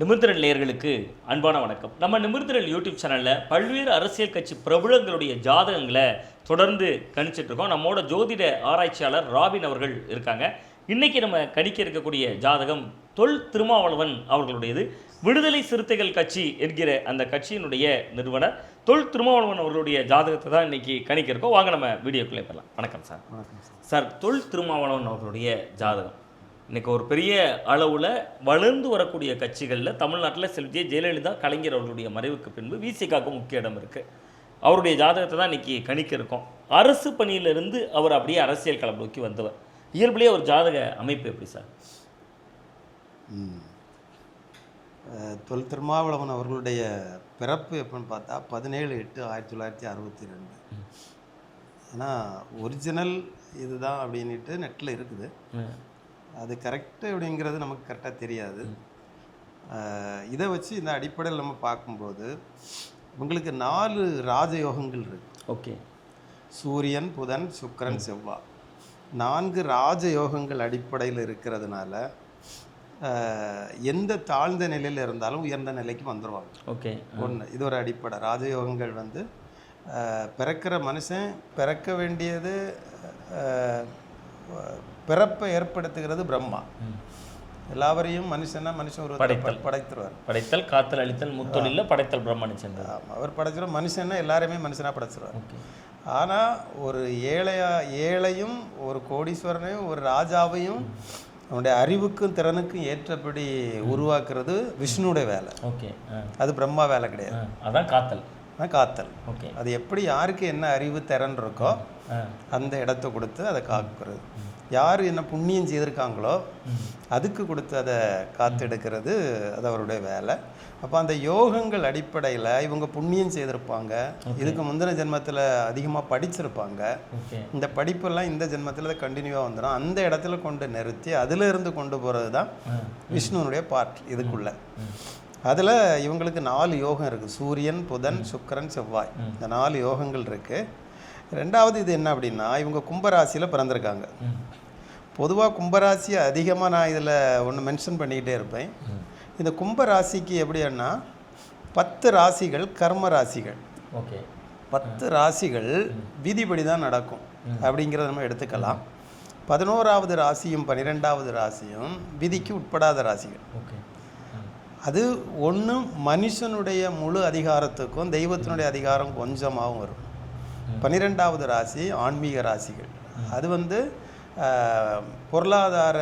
நிமிர்திரல் நேயர்களுக்கு அன்பான வணக்கம். நம்ம நிமிர்திரல் யூடியூப் சேனலில் பல்வேறு அரசியல் கட்சி பிரபலங்களுடைய ஜாதகங்களை தொடர்ந்து கணிச்சிட்டு இருக்கோம். நம்மோட ஜோதிட ஆராய்ச்சியாளர் ராபின் அவர்கள் இருக்காங்க. இன்னைக்கு நம்ம கணிக்க இருக்கக்கூடிய ஜாதகம் தொல் திருமாவளவன் அவர்களுடையது. விடுதலை சிறுத்தைகள் கட்சி என்கிற அந்த கட்சியினுடைய நிறுவனர். தொல் திருமாவளவன் அவர்களுடைய ஜாதகத்தை தான் இன்னைக்கு கணிக்க இருக்கோம். வாங்க நம்ம வீடியோக்குள்ளே போகலாம் வணக்கம் சார். வணக்கம் சார். சார் தொல் திருமாவளவன் அவர்களுடைய ஜாதகம். இன்னைக்கு ஒரு பெரிய அளவில் வளர்ந்து வரக்கூடிய கட்சிகளில் தமிழ்நாட்டில் செல்வி ஜெயலலிதா கலைஞர் அவர்களுடைய மறைவுக்கு பின்பு விசிகாவுக்கு முக்கிய இடம் இருக்குது அவருடைய ஜாதகத்தை தான் இன்னைக்கு கணிக்க இருக்கோம். அரசு பணியிலிருந்து அவர் அப்படியே அரசியல் களம் நோக்கி வந்தவர். இயல்புலேயே ஒரு ஜாதக அமைப்பு எப்படி சார்? தொல் திருமாவளவன் அவர்களுடைய பிறப்பு எப்படின்னு பார்த்தா பதினேழு எட்டு ஆயிரத்தி தொள்ளாயிரத்தி அறுபத்தி ரெண்டு. ஆனால் ஒரிஜினல் இதுதான் அப்படின்ட்டு நெட்டில் இருக்குது. அது கரெக்டு அப்படிங்கிறது நமக்கு கரெக்டாக தெரியாது. இதை வச்சு இந்த அடிப்படையில் நம்ம பார்க்கும்போது உங்களுக்கு நாலு ராஜயோகங்கள் இருக்கு. ஓகே. சூரியன் புதன் சுக்கிரன் செவ்வாய் நான்கு ராஜயோகங்கள் அடிப்படையில் இருக்கிறதுனால எந்த தாழ்ந்த நிலையில் இருந்தாலும் உயர்ந்த நிலைக்கு வந்துடுவாங்க ஓகே. ஒன்று இது ஒரு அடிப்படை. ராஜயோகங்கள் வந்து பிறக்கிற மனுஷன் பிறக்க வேண்டியது பிறப்பை ஏற்படுத்துகிறது பிரம்மா. எல்லாவரையும் மனுஷனா மனுஷன் ஒரு படைத்தல். படைத்துருவார். படைத்தல் காத்தல் அழித்தல் முத்தொழிலில் படைத்தல் சேர்ந்தது ஆமாம் அவர் படைச்சிடும் மனுஷன்னா எல்லாருமே மனுஷனாக படைச்சிருவார். ஆனால் ஒரு ஏழையா ஏழையும் ஒரு கோடீஸ்வரனையும் ஒரு ராஜாவையும் அவனுடைய அறிவுக்கும் திறனுக்கும் ஏற்றபடி உருவாக்குறது விஷ்ணுடைய வேலை. ஓகே. அது பிரம்மா வேலை கிடையாது. அதான் காத்தல். அதான் காத்தல். ஓகே. அது எப்படி யாருக்கு என்ன அறிவு திறன் இருக்கோ அந்த இடத்த கொடுத்து அதை காக்கிறது. யார் என்ன புண்ணியம் செய்திருக்காங்களோ அதுக்கு கொடுத்து அதை காத்தெடுக்கிறது அது அவருடைய வேலை. அப்போ அந்த யோகங்கள் அடிப்படையில் இவங்க புண்ணியம் செய்திருப்பாங்க. இதுக்கு முந்தின ஜென்மத்தில் அதிகமாக படிச்சிருப்பாங்க. இந்த படிப்பெல்லாம் இந்த ஜென்மத்தில் கண்டினியூவாக வந்துடும் அந்த இடத்துல கொண்டு நிறுத்தி அதில் இருந்து கொண்டு போகிறது தான் விஷ்ணுனுடைய பார்ட் இதுக்குள்ள. அதில் இவங்களுக்கு நாலு யோகம் இருக்குது சூரியன் புதன் சுக்கிரன் செவ்வாய். இந்த நாலு யோகங்கள் இருக்குது ரெண்டாவது இது என்ன அப்படின்னா இவங்க கும்பராசியில் பிறந்திருக்காங்க. பொதுவாக கும்பராசியை அதிகமாக நான் இதில் ஒன்று மென்ஷன் பண்ணிக்கிட்டே இருப்பேன். இந்த கும்பராசிக்கு எப்படின்னா பத்து ராசிகள் கர்ம ராசிகள். ஓகே. பத்து ராசிகள் விதிப்படி தான் நடக்கும் அப்படிங்கிறத நம்ம எடுத்துக்கலாம். பதினோராவது ராசியும் பன்னிரெண்டாவது ராசியும் விதிக்கு உட்படாத ராசிகள். ஓகே. அது ஒன்று மனுஷனுடைய முழு அதிகாரத்துக்கும் தெய்வத்தினுடைய அதிகாரம் கொஞ்சமாகவும் வரும். பன்னிரெண்டாவது ராசி ஆன்மீக ராசிகள். அது வந்து பொருளாதார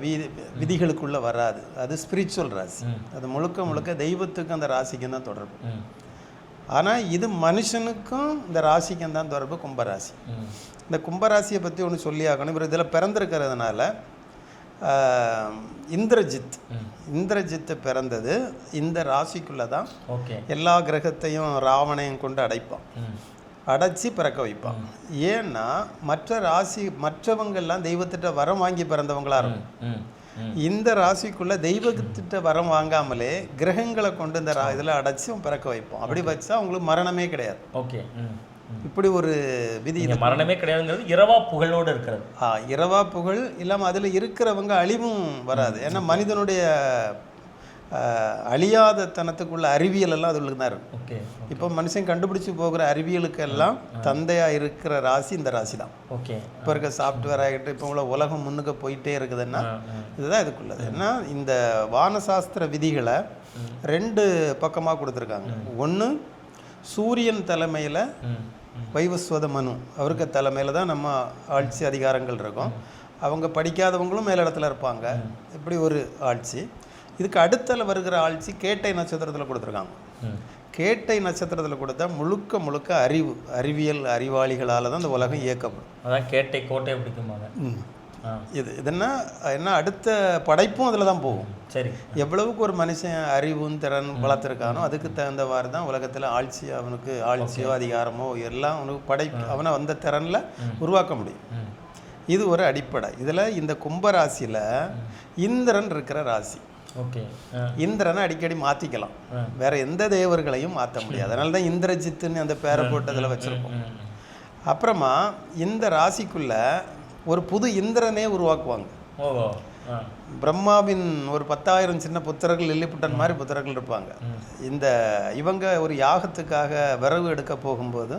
வீதி விதிகளுக்குள்ளே வராது. அது ஸ்பிரிச்சுவல் ராசி. அது முழுக்க முழுக்க தெய்வத்துக்கும் அந்த ராசிக்கும் தான் தொடர்பு. ஆனால் இது மனுஷனுக்கும் இந்த ராசிக்கும் தான் தொடர்பு கும்பராசி. இந்த கும்பராசியை பற்றி ஒன்று சொல்லி ஆகணும். இவர் இதில் பிறந்திருக்கிறதுனால இந்திரஜித். இந்திரஜித்து பிறந்தது இந்த ராசிக்குள்ளே தான் ஓகே. எல்லா கிரகத்தையும் ராவணையும் கொண்டு அடைப்பான். அடைச்சி பிறக்க வைப்பான் ஏன்னா மற்ற ராசி மற்றவங்கெல்லாம் தெய்வத்திட்ட வரம் வாங்கி பிறந்தவங்களா இருக்கும். இந்த ராசிக்குள்ள தெய்வத்திட்ட வரம் வாங்காமலே கிரகங்களை கொண்டு இந்த இதில் அடைச்சி பிறக்க வைப்போம் அப்படி வச்சா அவங்களுக்கு மரணமே கிடையாது. ஓகே. இப்படி ஒரு விதி மரணமே கிடையாதுங்கிறது இரவா புகழோடு இருக்கிறது. ஆ, இரவா புகழ் இல்லாமல் அதில் இருக்கிறவங்க அழிவும் வராது. ஏன்னா மனிதனுடைய அழியாத தனத்துக்குள்ள அறிவியல் எல்லாம் அதுகளுக்கு தான் இருக்கும் ஓகே இப்போ மனுஷன் கண்டுபிடிச்சு போகிற அறிவியலுக்கெல்லாம் தந்தையாக இருக்கிற ராசி இந்த ராசி தான். ஓகே இப்போ இருக்க சாஃப்ட்வேர் ஆகிட்டு இப்போ உள்ள உலகம் முன்னுக்கு போயிட்டே இருக்குதுன்னா. இதுதான் இதுக்குள்ளது. ஏன்னா இந்த வானசாஸ்திர விதிகளை ரெண்டு பக்கமாக கொடுத்துருக்காங்க. ஒன்று சூரியன் தலைமையில் வைவஸ்வத மனு. அவருக்கு தலைமையில் தான் நம்ம ஆட்சி அதிகாரங்கள் இருக்கும். அவங்க படிக்காதவங்களும் மேலிடத்துல இருப்பாங்க. இப்படி ஒரு ஆட்சி. இதுக்கு அடுத்தல வருகிற ஆட்சி கேட்டை நட்சத்திரத்தில் கொடுத்துருக்காங்க. கேட்டை நட்சத்திரத்தில் கொடுத்தா முழுக்க முழுக்க அறிவு அறிவியல் அறிவாளிகளால் தான் இந்த உலகம் இயக்கப்படும். அதான் கேட்டை கோட்டை பிடிக்குமாங்க இது இதுன்னா என்ன அடுத்த படைப்பும் அதில் தான் போகும். சரி. எவ்வளவுக்கு ஒரு மனுஷன் அறிவும் திறன் வளர்த்துருக்கானோ அதுக்கு தகுந்தவாறு தான் உலகத்தில் ஆட்சி அவனுக்கு ஆட்சியோ அதிகாரமோ எல்லாம் அவனுக்கு படை அவனை வந்த திறனில் உருவாக்க முடியும். இது ஒரு அடிப்படை. இதில் இந்த கும்பராசியில் இந்திரன் இருக்கிற ராசி. ஓகே. இந்திரனை அடிக்கடி மாற்றிக்கலாம். வேற எந்த தேவர்களையும் மாற்ற முடியாது. அதனால தான் இந்திரஜித்துன்னு அந்த பேரை போட்டதில் வச்சுருக்கோம். அப்புறமா இந்த ராசிக்குள்ள ஒரு புது இந்திரனே உருவாக்குவாங்க. பிரம்மாவின் ஒரு பத்தாயிரம் சின்ன புத்திரர்கள் லில்லிபுட்டன் மாதிரி புத்திரர்கள் இருப்பாங்க. இந்த இவங்க ஒரு யாகத்துக்காக விறகு எடுக்க போகும்போது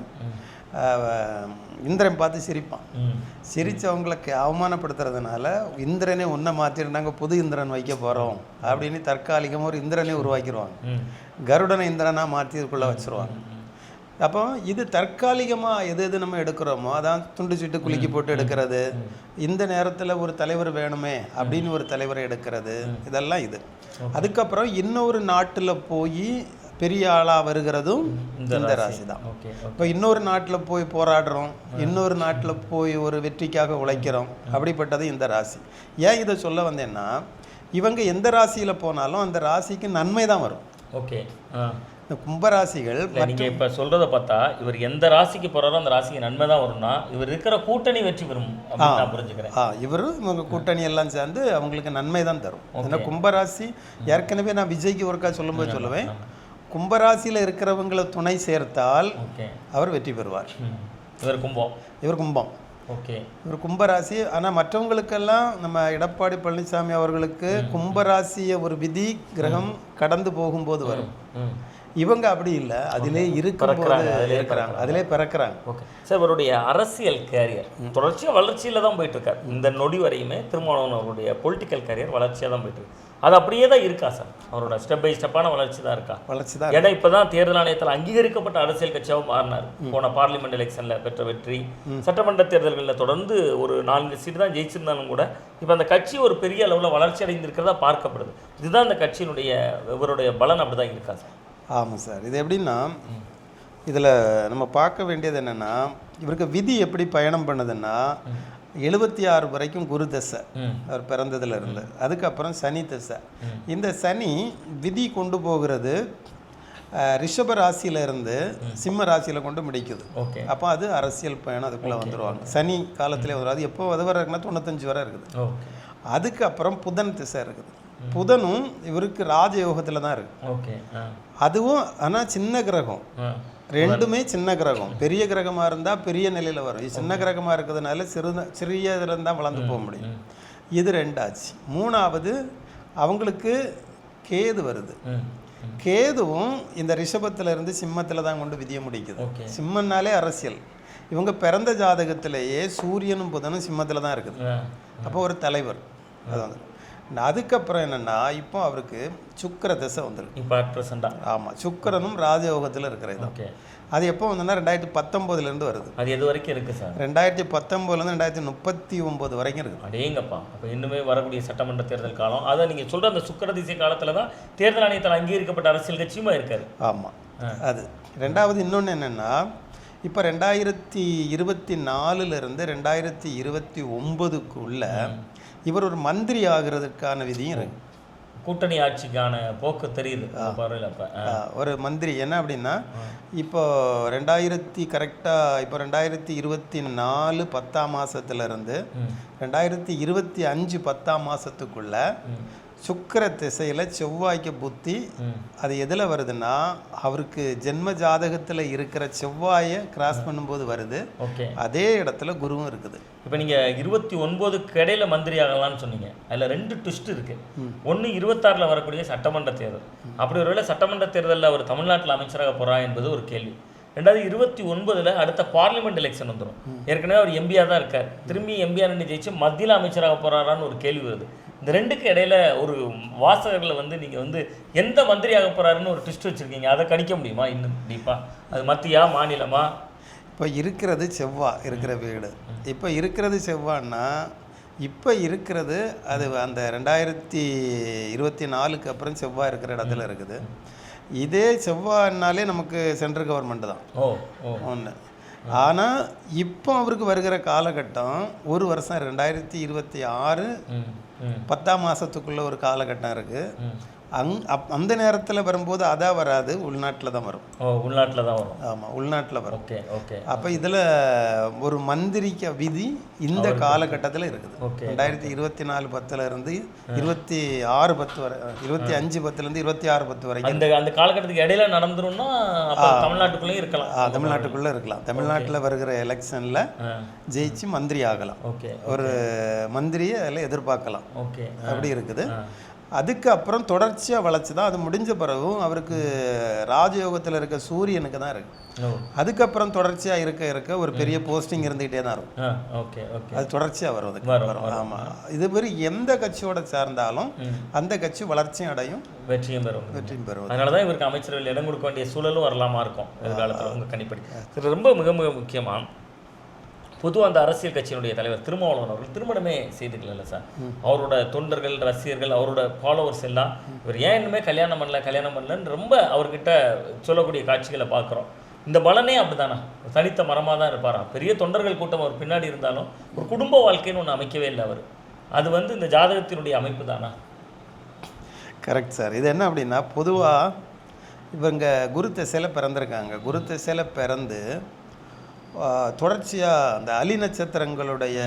இந்திரன் பார்த்து சிரிப்பான். ம். சிரிச்சவங்களுக்கு அவமானப்படுத்துறதுனால இந்திரனே உன்னை மாற்றிருந்தாங்க புது இந்திரன் வைக்க போகிறோம் அப்படின்னு தற்காலிகமாக ஒரு இந்திரனே உருவாக்கிடுவாங்க கருடனை இந்திரனா மாற்றி இதுக்குள்ளே வச்சுருவாங்க. அப்போ இது தற்காலிகமாக எது எது நம்ம எடுக்கிறோமோ அதான் துண்டு சீட்டு குலுக்கி போட்டு எடுக்கிறது. இந்த நேரத்தில் ஒரு தலைவர் வேணுமே அப்படின்னு ஒரு தலைவரை எடுக்கிறது. இதெல்லாம் இது. அதுக்கப்புறம் இன்னொரு நாட்டில் போய் பெரிய ஆளாக வருகிறதும் இந்த ராசி. தான் இப்போ இன்னொரு நாட்டில் போய் போராடுறோம் இன்னொரு நாட்டில் போய் ஒரு வெற்றிக்காக உழைக்கிறோம் அப்படிப்பட்டது இந்த ராசி. ஏன் இதை சொல்ல வந்தேன்னா இவங்க எந்த ராசியில் போனாலும் அந்த ராசிக்கு நன்மை தான் வரும். ஓகே இந்த கும்பராசிகள் நீங்கள் இப்போ சொல்கிறத பார்த்தா இவர் எந்த ராசிக்கு போகிறாரோ அந்த ராசிக்கு நன்மை தான் வரும்னா இவர் இருக்கிற கூட்டணி வெற்றி பெறும் நான் புரிஞ்சுக்கிறேன். ஆ இவரும் இவங்க கூட்டணி எல்லாம் சேர்ந்து அவங்களுக்கு நன்மை தான் தரும். ஏன்னா கும்பராசி ஏற்கனவே நான் விஜய்க்கு ஒருக்கா சொல்லும்போது சொல்லுவேன். கும்பராசியில் இருக்கிறவங்களை துணை சேர்த்தால் அவர் வெற்றி பெறுவார். இவர் கும்பம். இவர் கும்பம். ஓகே. இவர் கும்பராசி. ஆனால் மற்றவங்களுக்கெல்லாம் நம்ம எடப்பாடி பழனிசாமி அவர்களுக்கு கும்பராசிய ஒரு விதி கிரகம் கடந்து போகும்போது வரும். இவங்க அப்படி இல்லை. அதிலே இருக்கும்போது இருக்கிறாங்க. அதிலே பிறக்கிறாங்க. ஓகே. சார் இவருடைய அரசியல் கேரியர் தொடர்ச்சியாக வளர்ச்சியில் தான் போயிட்டு இருக்கார். இந்த நொடி வரையுமே திருமாவளவன் அவருடைய பொலிட்டிக்கல் கேரியர் வளர்ச்சியாக தான் போயிட்டு இருக்கு. அது அப்படியே தான் இருக்கா சார்? அவரோட ஸ்டெப் பை ஸ்டெப்பான வளர்ச்சி தான் இருக்கா? வளர்ச்சி தான் ஏன்னா இப்போ தான் தேர்தல் ஆணையத்தில் அங்கீகரிக்கப்பட்ட அரசியல் கட்சியாக மாறினார். போன பார்லிமெண்ட் எலெக்ஷனில் பெற்ற வெற்றி. சட்டமன்ற தேர்தல்களில் தொடர்ந்து ஒரு நான்கு சீட்டு தான் ஜெயிச்சிருந்தாலும் கூட இப்போ அந்த கட்சி ஒரு பெரிய அளவில் வளர்ச்சி அடைந்திருக்கிறதா பார்க்கப்படுது. இதுதான் அந்த கட்சியினுடைய இவருடைய பலன் அப்படி தான் இருக்கா சார்? ஆமாம் சார். இது எப்படின்னா இதில் நம்ம பார்க்க வேண்டியது என்னென்னா இவருக்கு விதி எப்படி பயணம் பண்ணுதுன்னா எழுபத்தி ஆறு வரைக்கும் குரு தசை அவர் பிறந்ததுல இருந்து அதுக்கப்புறம் சனி தசை. இந்த சனி விதி கொண்டு போகிறது ரிஷப ராசியில இருந்து சிம்ம ராசியில கொண்டு முடிக்குது. ஓகே. அப்போ அது அரசியல் பயணம் அதுக்குள்ளே வந்துருவாங்க. சனி காலத்திலே வரும் அது எப்போ அது வரை இருக்குன்னா தொண்ணூத்தஞ்சு வரை இருக்குது. அதுக்கப்புறம் புதன் திசை இருக்குது. புதனும் இவருக்கு ராஜயோகத்தில் தான் இருக்கு. ஓகே அதுவும் ஆனால் சின்ன கிரகம். ரெண்டுமே சின்ன கிரகம். பெரிய கிரகமாக இருந்தால் பெரிய நிலையில் வரும். இது சின்ன கிரகமாக இருக்கிறதுனால சிறு சிறிய இதில் தான் வளர்ந்து போக முடியும். இது ரெண்டாச்சு. மூணாவது அவங்களுக்கு கேது வருது. கேதுவும் இந்த ரிஷபத்துல இருந்து சிம்மத்தில் தான் கொண்டு விதிய முடிக்குது. சிம்மன்னாலே அரசியல். இவங்க பிறந்த ஜாதகத்திலேயே சூரியனும் புதனும் சிம்மத்தில் தான் இருக்குது. அப்போ ஒரு தலைவர். அது வந்து அதுக்கப்புறம் என்னென்னா இப்போ அவருக்கு சுக்கிர திசை வந்துருக்கு. இப்போ ப்ரெசண்டாக ஆமாம் சுக்கிரனும் ராஜயோகத்தில் இருக்கிற இடம். ஓகே. அது எப்போ வந்ததுன்னா ரெண்டாயிரத்தி பத்தொம்போதுலேருந்து வருது. அது எது வரைக்கும் இருக்குது சார்? ரெண்டாயிரத்தி பத்தொம்போதுலேருந்து ரெண்டாயிரத்தி முப்பத்தி ஒம்பது வரைக்கும் இருக்குது அடேங்கப்பா. அப்போ இன்னுமே வரக்கூடிய சட்டமன்ற தேர்தல் காலம் அதை நீங்கள் சொல்கிற அந்த சுக்கர திசை காலத்தில் தான் தேர்தல் ஆணையத்தில் அங்கீகரிக்கப்பட்ட அரசியல் கட்சியுமா இருக்காரு? ஆமாம் அது. ரெண்டாவது இன்னொன்று என்னென்னா இப்போ ரெண்டாயிரத்தி இருபத்தி நாலுலேருந்து ரெண்டாயிரத்தி இருபத்தி ஒம்பதுக்குள்ள இவர் ஒரு மந்திரி ஆகிறதுக்கான விதியும் இருக்கு. கூட்டணி ஆட்சிக்கான போக்கு தெரியுது ஒரு மந்திரி என்ன அப்படின்னா இப்போ ரெண்டாயிரத்தி கரெக்டாக இப்போ ரெண்டாயிரத்தி இருபத்தி நாலு பத்தாம் மாதத்துலேருந்து ரெண்டாயிரத்தி இருபத்தி அஞ்சு பத்தாம் மாதத்துக்குள்ள சுக்கிர திசையில் செவ்வாய்க்கு புத்தி அது எதில் வருதுன்னா அவருக்கு ஜென்ம ஜாதகத்தில் இருக்கிற செவ்வாயை கிராஸ் பண்ணும்போது வருது. ஓகே. அதே இடத்துல குருவும் இருக்குது. இப்போ நீங்கள் இருபத்தி ஒன்பதுக்கு இடையில மந்திரி ஆகலாம்னு சொன்னீங்க. அதில் ரெண்டு ட்விஸ்ட் இருக்கு. ஒன்று இருபத்தாறில் வரக்கூடிய சட்டமன்ற தேர்தல். அப்படி ஒருவேளை சட்டமன்ற தேர்தலில் அவர் தமிழ்நாட்டில் அமைச்சராக போறா என்பது ஒரு கேள்வி. ரெண்டாவது இருபத்தி ஒன்பதுல அடுத்த பார்லிமெண்ட் எலெக்ஷன் வந்துடும் ஏற்கனவே அவர் எம்பியா தான் இருக்கார். திரும்பி எம்பியா நின்று ஜெயிச்சு மத்தியில் அமைச்சராக போறாரான்னு ஒரு கேள்வி வருது. இந்த ரெண்டுக்கு இடையில ஒரு வாசகர்களை வந்து நீங்க வந்து எந்த மந்திரியாக போறாருன்னு ஒரு ட்விஸ்ட் வச்சிருக்கீங்க. அதை கணிக்க முடியுமா இன்னும் டீப்பா அது மத்தியா மாநிலமா? இப்போ இருக்கிறது செவ்வாய் இருக்கிற வீடு. இப்போ இருக்கிறது செவ்வாய்னா இப்போ இருக்கிறது அது அந்த ரெண்டாயிரத்தி இருபத்தி நாலுக்கு அப்புறம் செவ்வாய் இருக்கிற இடத்துல இருக்குது. இதே செவ்வாய்னாலே நமக்கு சென்ட்ரல் கவர்மெண்ட் தான். ஓ ஓ. ஒன்று ஆனால் இப்போ அவருக்கு வருகிற காலகட்டம் ஒரு வருஷம் ரெண்டாயிரத்தி இருபத்தி ஆறு பத்தாம் மாதத்துக்குள்ளே ஒரு காலகட்டம் இருக்குது அங் அப் அந்த நேரத்தில் வரும்போது அதான் வராது உள்நாட்டில் தான் வரும். ஓ உள்நாட்டில் தான் வரும். ஆமாம் உள்நாட்டில் வரும். Okay okay. அப்போ இதில் ஒரு மந்திரிக்க விதி இந்த காலகட்டத்தில் இருக்குது. ஓகே ரெண்டாயிரத்தி இருபத்தி நாலு பத்துல இருந்து இருபத்தி ஆறு பத்து வரை இருபத்தி அஞ்சு பத்துலேருந்து இருபத்தி ஆறு பத்து வரைக்கும் அந்த அந்த காலகட்டத்துக்கு இடையில நடந்துரும்னா அப்போ தமிழ்நாட்டுக்குள்ளேயும் இருக்கலாம். ஆ, தமிழ்நாட்டுக்குள்ளே இருக்கலாம். தமிழ்நாட்டில் வருகிற எலெக்ஷனில் ஜெயிச்சு மந்திரி ஆகலாம். ஓகே ஒரு மந்திரியை அதில் எதிர்பார்க்கலாம். ஓகே அப்படி இருக்குது. அதுக்கப்புறம் தொடர்ச்சியாக வளர்ச்சி தான். அது முடிஞ்ச பிறகும் அவருக்கு ராஜயோகத்தில் இருக்க சூரியனுக்கு தான் இருக்கு. அதுக்கப்புறம் தொடர்ச்சியாக இருக்க இருக்க ஒரு பெரிய போஸ்டிங் இருந்துகிட்டே தான் இருக்கும். Okay okay. அது தொடர்ச்சியாக வரும் அதுக்கு. வரும், ஆமாம் இது மாதிரி எந்த கட்சியோட சேர்ந்தாலும் அந்த கட்சி வளர்ச்சியும் அடையும். வெற்றியும் பெறும். வெற்றியும் பெறும். அதனால தான் இவருக்கு அமைச்சரவையில் இடம் கொடுக்க வேண்டிய சூழலும் வரலாமா இருக்கும் எதிர்காலத்தில் உங்கள் கணிப்படி. ரொம்ப மிக மிக முக்கியமாக பொதுவாக அந்த அரசியல் கட்சியினுடைய தலைவர் திருமாவளவன் அவர்கள் திருமணமே செய்துக்கல சார். அவரோட தொண்டர்கள் ரசிகர்கள் அவரோட ஃபாலோவர்ஸ் எல்லாம் இவர் ஏன் இன்னுமே கல்யாணம் பண்ணல கல்யாணம் பண்ணலன்னு ரொம்ப அவர்கிட்ட சொல்லக்கூடிய காட்சிகளை பார்க்குறோம். இந்த பலனே அப்படிதானா தனித்த மரமாக தான் இருப்பாராம் பெரிய தொண்டர்கள் கூட்டம் அவர் பின்னாடி இருந்தாலும் ஒரு குடும்ப வாழ்க்கைன்னு ஒன்று அமைக்கவே இல்லை அவர். அது வந்து இந்த ஜாதகத்தினுடைய அமைப்பு தானா? கரெக்ட் சார் இது என்ன அப்படின்னா பொதுவாக இவங்க குரு திசையில் பிறந்திருக்காங்க. குரு திசையில் பிறந்து தொடர்ச்சியாக அந்த அலி நட்சத்திரங்களுடைய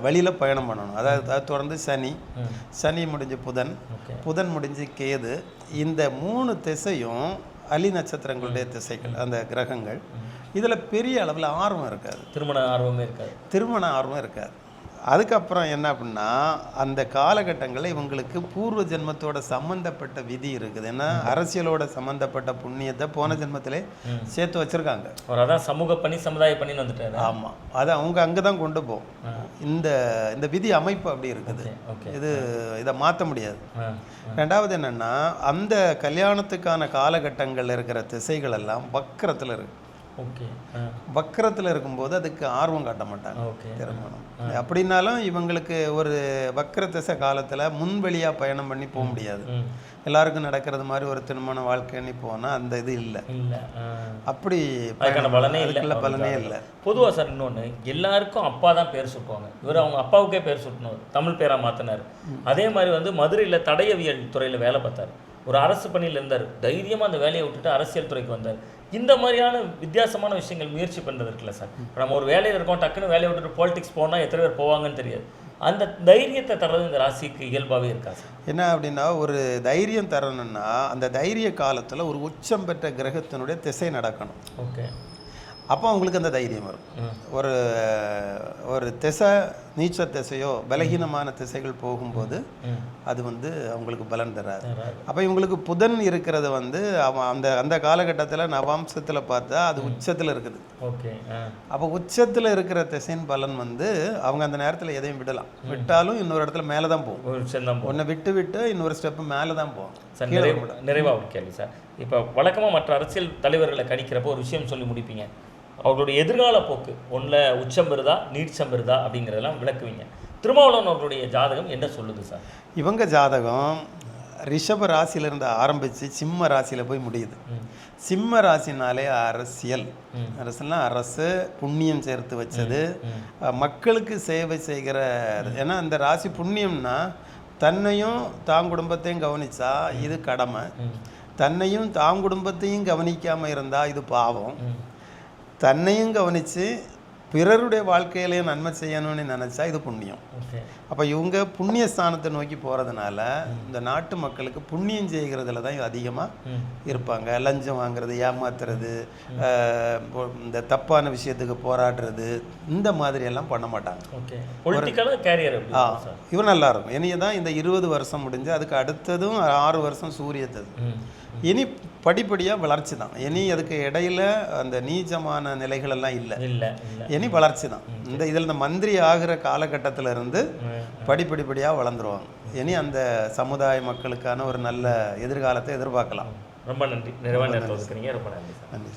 வழியில் பயணம் பண்ணணும். அதாவது அது தொடர்ந்து சனி சனி முடிஞ்சு புதன் புதன் முடிஞ்சு கேது இந்த மூணு திசையும் அலி நட்சத்திரங்களுடைய திசைகள் அந்த கிரகங்கள். இதில் பெரிய அளவில் ஆர்வம் இருக்காது. திருமண ஆர்வமே இருக்காது. திருமண ஆர்வம் இருக்காது. அதுக்கப்புறம் என்ன அப்படின்னா அந்த காலகட்டங்களில் இவங்களுக்கு பூர்வ ஜென்மத்தோட சம்மந்தப்பட்ட விதி இருக்குது. ஏன்னா அரசியலோட சம்மந்தப்பட்ட புண்ணியத்தை போன ஜென்மத்திலே சேர்த்து வச்சுருக்காங்க. அதான் சமூக பணி சமுதாய பணின்னு வந்துட்டாரு. ஆமாம் அது அவங்க அங்கே தான் கொண்டு போகும் இந்த இந்த விதி அமைப்பு அப்படி இருக்குது. இது இதை மாற்ற முடியாது. ரெண்டாவது என்னென்னா அந்த கல்யாணத்துக்கான காலகட்டங்களில் இருக்கிற திசைகள் எல்லாம் வக்கரத்தில் இருக்கு. ஓகே. வக்கரத்தில் இருக்கும்போது அதுக்கு ஆர்வம் காட்ட மாட்டாங்க ஓகே. திருமணம். அப்படின்னாலும் இவங்களுக்கு ஒரு வக்கர திசை காலத்தில் முன்வழியாக பயணம் பண்ணி போக முடியாது. எல்லாருக்கும் நடக்கிறது மாதிரி ஒரு திருமண வாழ்க்கைன்னு போனால் அந்த இது இல்லை. இல்லை. அப்படி பலனே இல்லை. பலனே இல்லை. பொதுவாக சார் இன்னொன்று எல்லாருக்கும் அப்பா தான் பேர் சுட்டுவாங்க. இவர் அவங்க அப்பாவுக்கே பேர் சுட்டினவர் தமிழ் பேராக மாற்றினார் அதே மாதிரி வந்து மதுரையில் தடயவியல் துறையில் வேலை பார்த்தார். ஒரு அரசு பணியில் இருந்தார். தைரியமாக அந்த வேலையை விட்டுட்டு அரசியல் துறைக்கு வந்தார். இந்த மாதிரியான வித்தியாசமான விஷயங்கள் முயற்சி பண்ணுறது இருக்குல்ல சார். இப்ப நம்ம ஒரு வேலையில் இருக்கோம் டக்குன்னு வேலையை விட்டுட்டு பாலிடிக்ஸ் போனால் எத்தனை பேர் போவாங்கன்னு தெரியாது. அந்த தைரியத்தை தர்றது இந்த ராசிக்கு இயல்பாகவே இருக்கா சார்? என்ன அப்படின்னா ஒரு தைரியம் தரணும்னா அந்த தைரிய காலத்தில் ஒரு உச்சம் பெற்ற கிரகத்தினுடைய திசை நடக்கணும். ஓகே. அப்போ அவங்களுக்கு அந்த தைரியம் வரும். ஒரு ஒரு திசை நீச்ச திசையோ பலகீனமான திசைகள் போகும்போது அது வந்து அவங்களுக்கு பலன் தராது. அப்போ இவங்களுக்கு புதன் இருக்கிறது வந்து அவன் அந்த அந்த காலகட்டத்தில் நவாம்சத்தில் பார்த்தா அது உச்சத்தில் இருக்குது. ஓகே அப்போ உச்சத்தில் இருக்கிற திசையின் பலன் வந்து அவங்க அந்த நேரத்தில் எதையும் விடலாம். விட்டாலும் இன்னொரு இடத்துல மேலே தான் போகும். ஒன்றை விட்டு விட்டு இன்னொரு ஸ்டெப்பு மேலே தான் போகும். சார் நிறைவு நிறைவாக ஒரு கேள்வி சார். இப்போ வழக்கமாக மற்ற அரசியல் தலைவர்களை கணிக்கிறப்போ ஒரு விஷயம் சொல்லி முடிப்பீங்க. அவர்களுடைய எதிர்கால போக்கு. ஒன்றில் உச்சம் பெறுதா நீட்சம் பெறுதா அப்படிங்கிறதெல்லாம் விளக்குவீங்க. திருமாவளவன் அவர்களுடைய ஜாதகம் என்ன சொல்லுது சார்? இவங்க ஜாதகம் ரிஷப ராசியிலிருந்து ஆரம்பித்து சிம்ம ராசியில் போய் முடியுது. சிம்ம ராசினாலே அரசியல். அரசியல்னா அரசு புண்ணியம் சேர்த்து வச்சது. மக்களுக்கு சேவை செய்கிற ஏன்னா இந்த ராசி புண்ணியம்னா தன்னையும் தான் குடும்பத்தையும் கவனிச்சா இது கடமை. தன்னையும் தான் குடும்பத்தையும் கவனிக்காமல் இருந்தால் இது பாவம். தன்னையும் கவனித்து பிறருடைய வாழ்க்கையிலையும் நன்மை செய்யணும்னு நினச்சா இது புண்ணியம். அப்போ இவங்க புண்ணிய ஸ்தானத்தை நோக்கி போகிறதுனால இந்த நாட்டு மக்களுக்கு புண்ணியம் செய்கிறதுல தான் அதிகமாக இருப்பாங்க. லஞ்சம் வாங்குறது ஏமாத்துறது இந்த தப்பான விஷயத்துக்கு போராடுறது இந்த மாதிரி எல்லாம் பண்ண மாட்டாங்க. ஆ இவன் நல்லா இருக்கும். இனியே தான் இந்த இருபது வருஷம் முடிஞ்சு அதுக்கு அடுத்ததும் ஆறு வருஷம் சூரியத்தது. இனி படிப்படியாக வளர்ச்சி தான். இனி அதுக்கு இடையில அந்த நீச்சமான நிலைகள் எல்லாம் இல்லை இல்லை. இனி வளர்ச்சி தான். இந்த இதில் இந்த மந்திரி ஆகிற காலகட்டத்தில் இருந்து படிப்படிப்படியாக வளர்ந்துருவாங்க. இனி அந்த சமுதாய மக்களுக்கான ஒரு நல்ல எதிர்காலத்தை எதிர்பார்க்கலாம். ரொம்ப நன்றி. நிறைவாக ரொம்ப நன்றி